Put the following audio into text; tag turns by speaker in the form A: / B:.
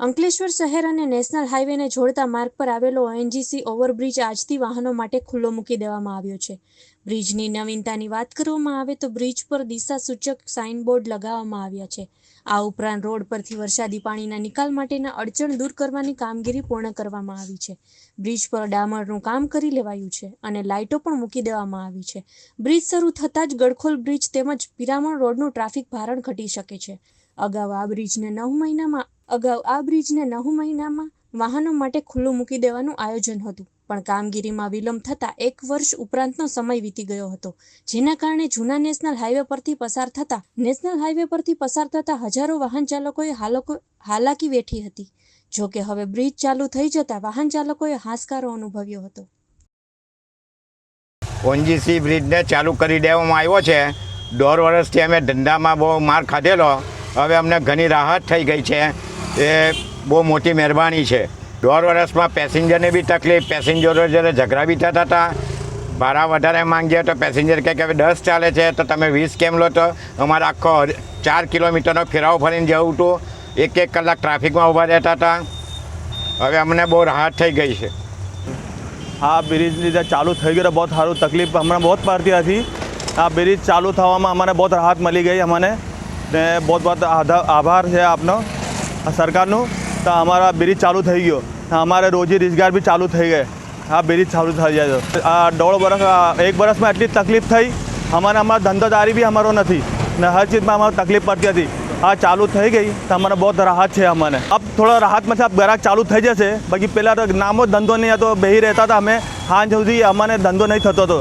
A: અંકલેશ્વર શહેર અને નેશનલ હાઈવેને જોડતા માર્ગ પર આવેલો ઓએનજીસી ઓવરબ્રિજ આજથી વાહનો માટે ખુલ્લો મૂકી દેવામાં આવ્યો છે. બ્રિજની નવીનતાની વાત કરવામાં આવે તો બ્રિજ પર દિશા સૂચક સાઇનબોર્ડ લગાવવામાં આવ્યા છે. આ ઉપરાંત રોડ પરથી વરસાદી પાણીના નિકાલ માટેના અડચણ દૂર કરવાની કામગીરી પૂર્ણ કરવામાં આવી છે. બ્રિજ પર ડામરનું કામ કરી લેવાયું છે અને લાઇટો પણ મૂકી દેવામાં આવી છે. બ્રિજ શરૂ થતાં જ ગડખોલ બ્રિજ તેમજ પિરામણ રોડનું ટ્રાફિક ભારણ ઘટી શકે છે. અગાઉ આ બ્રિજને નવ મહિનામાં અગાઉ આ બ્રિજને નવ મહિનામાં વાહનો માટે ખુલ્લું મૂકી દેવાનું આયોજન હતું. પણ કામગીરીમાં વિલંબ થતાં એક વર્ષ ઉપરાંતનો સમય વીતી ગયો હતો. જેના કારણે જૂના નેશનલ હાઈવે પરથી પસાર થતા, નેશનલ હાઈવે પરથી પસાર થતા હજારો વાહન ચાલકોએ હાલકો, હાલાકી વેઠી હતી. જો કે હવે બ્રિજ ચાલુ થઈ જતા વાહન ચાલકોએ હાશકારો અનુભવ્યો હતો.
B: ઓનજીસી બ્રિજને ચાલુ કરી દેવામાં આવ્યો છે. દોઢ વર્ષથી અમે ધંધામાં બહુ માર ખાધેલો. હવે અમને ઘણી રાહત થઈ ગઈ છે. એ બહુ મોટી મહેરબાની છે. દોઢ વર્ષમાં પેસેન્જરને બી તકલીફ, પેસેન્જરો જ્યારે ઝઘડા બી થતા હતા, ભાડા વધારે માંગીએ તો પેસેન્જર કહે કે હવે દસ ચાલે છે, તો તમે વીસ કેમ લો તો? અમારે આખો ચાર કિલોમીટરનો ફેરાવો ફરીને જવું હતું. એક એક કલાક ટ્રાફિકમાં ઊભા રહેતા હતા. હવે અમને બહુ રાહત થઈ ગઈ છે.
C: આ બ્રિજ લીધે ચાલુ થઈ ગયો બહુ સારું તકલીફ, હમણાં બહુ પડતી હતી. આ બ્રિજ ચાલુ થવામાં અમને બહુ રાહત મળી ગઈ અમને. ને બહુ બહુ આભાર છે આપનો. સરકારનું, તો અમારા બ્રિજ ચાલુ થઈ ગયો. અમારે રોજી રોજગાર બી ચાલુ થઈ ગયો. આ બ્રિજ ચાલુ થઈ જાય આ દોઢ વર્ષ એક વર્ષમાં એટલી તકલીફ થઈ. અમારે અમારા ધંધોદારી બી અમારો નથી. ને હર ચીજમાં અમારે તકલીફ પડતી હતી. આ ચાલુ થઈ ગઈ, તો અમને બહુ રાહત છે અમને. અબ થોડા રાહતમાંથી આપ ગ્રાહક ચાલુ થઈ જશે. બાકી પહેલાં તો નામો ધંધો નહીં હતો, બેહી રહેતા હતા અમે. હાંજ સુધી અમને ધંધો નહીં થતો હતો.